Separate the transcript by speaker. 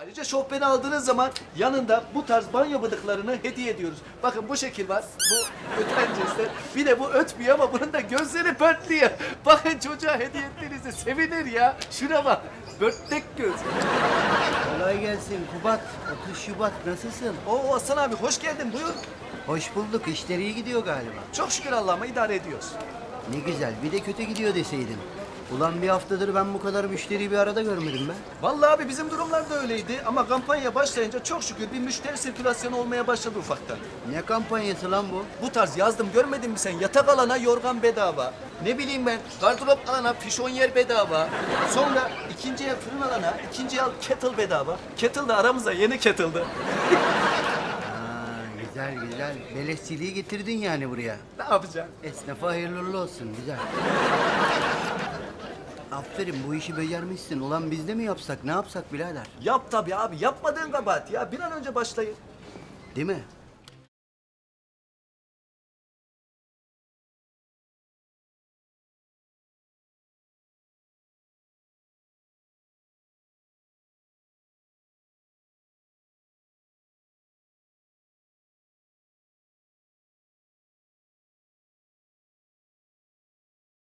Speaker 1: Ayrıca şofbeni aldığınız zaman yanında bu tarz banyo bıdıklarını hediye ediyoruz. Bakın bu şekil var. Bu öten cinsler. Bir de bu ötmüyor ama bunun da gözleri pörtlüyor. Bakın çocuğa hediye ettiğinizde sevinir ya. Şuna bak. Börtlek göz.
Speaker 2: Kolay gelsin Kubat. 30 Şubat nasılsın?
Speaker 1: Oo Hasan abi hoş geldin buyur.
Speaker 2: Hoş bulduk. İşler iyi gidiyor galiba.
Speaker 1: Çok şükür Allah'ıma idare ediyoruz.
Speaker 2: Ne güzel. Bir de kötü gidiyor deseydin. Ulan bir haftadır ben bu kadar müşteriyi bir arada görmedim ben.
Speaker 1: Vallahi abi bizim durumlar da öyleydi ama kampanya başlayınca çok şükür bir müşteri sirkülasyonu olmaya başladı ufaktan.
Speaker 2: Ne kampanyası lan bu?
Speaker 1: Bu tarz yazdım görmedin mi sen? Yatak alana yorgan bedava. Ne bileyim ben gardırop alana pişon yer bedava. Sonra ikinci el fırın alana ikinci el kettle bedava. Kettle de aramıza yeni kettle'dı.
Speaker 2: Güzel güzel. Beleşçiliği getirdin yani buraya.
Speaker 1: Ne yapacaksın?
Speaker 2: Esnafa hayırlı uğurlu olsun. Güzel. Aferin bu işi becermişsin. Ulan biz de mi yapsak? Ne yapsak birader?
Speaker 1: Yap tabii abi yapmadığın kabahat ya. Bir an önce başlayın.
Speaker 2: Değil mi?